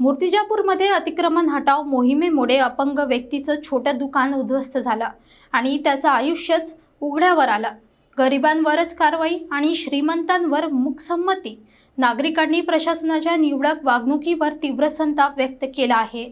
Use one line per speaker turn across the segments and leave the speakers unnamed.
मूर्तिजापूरमध्ये अतिक्रमण हटाव मोहिमेमुळे अपंग व्यक्तीचं छोटं दुकान उद्ध्वस्त झालं आणि त्याचं आयुष्यच उघड्यावर आलं. गरिबांवरच कारवाई आणि श्रीमंतांवर मुकसंमती. नागरिकांनी प्रशासनाच्या निवडक वागणुकीवर तीव्र संताप व्यक्त केला आहे.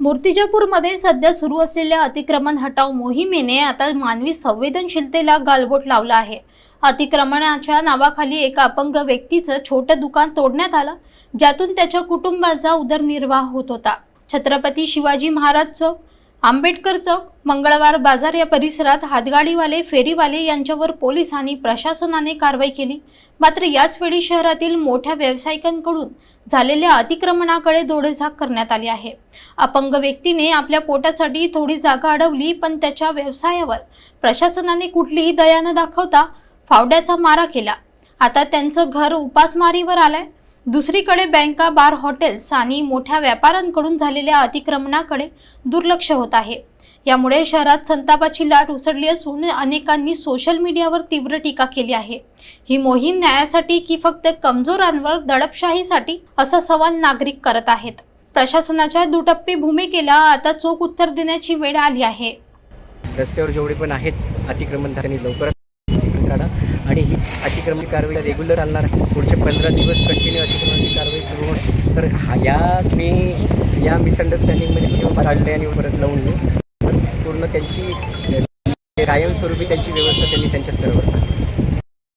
मूर्तिजापूरमध्ये सध्या सुरू असलेल्या अतिक्रमण हटाव मोहिमेने आता मानवी संवेदनशीलतेला गालबोट लावला आहे. अतिक्रमणाच्या नावाखाली एका अपंग व्यक्तीचं छोटं दुकान तोडण्यात आलं ज्यातून त्याच्या कुटुंबाचा उदरनिर्वाह होत होता. छत्रपती शिवाजी महाराज चौक आंबेडकर चौक मंगळवार बाजार या परिसरात हातगाडीवाले फेरीवाले यांच्यावर पोलिसांनी प्रशासनाने कारवाई केली. मात्र याचवेळी शहरातील मोठ्या व्यावसायिकांकडून झालेल्या अतिक्रमणाकडे डोळेझाक करण्यात आली आहे. अपंग व्यक्तीने आपल्या पोटासाठी थोडी जागा अडवली पण त्याच्या व्यवसायावर प्रशासनाने कुठलीही दया न दाखवता फावड्याचा मारा केला. आता त्यांचं घर उपासमारीवर आलंय. दुसरीकडे बँका बार हॉटेल्स आणि मोठ्या व्यापाऱ्यांकडून झालेल्या अतिक्रमणाकडे दुर्लक्ष होत आहे. यामुळे शहरात संतापाची लाट उसळली असून अनेकांनी सोशल मीडियावर तीव्र टीका केली आहे. ही मोहीम न्यायासाठी की फक्त कमजोरांवर दडपशाहीसाठी असा सवाल नागरिक करत आहेत. प्रशासनाच्या दुटप्पी भूमिकेला आता चोख उत्तर देण्याची वेळ आली आहे.
रस्त्यावर जेवढे पण आहेत अतिक्रमण लवकरात काढा. आणि ही अतिक्रमण कारवाई रेग्युलर आणणार आहे. पुढचे पंधरा दिवस कंटिन्यू अतिक्रमणाची कारवाई सुरू होणार. तर हा या मी या मिसअंडरस्टँडिंगमध्ये किंवा काढले आणि परत लावून घेऊ पूर्ण त्यांची कायमस्वरूपी त्यांची व्यवस्था त्यांनी त्यांच्या स्तरावर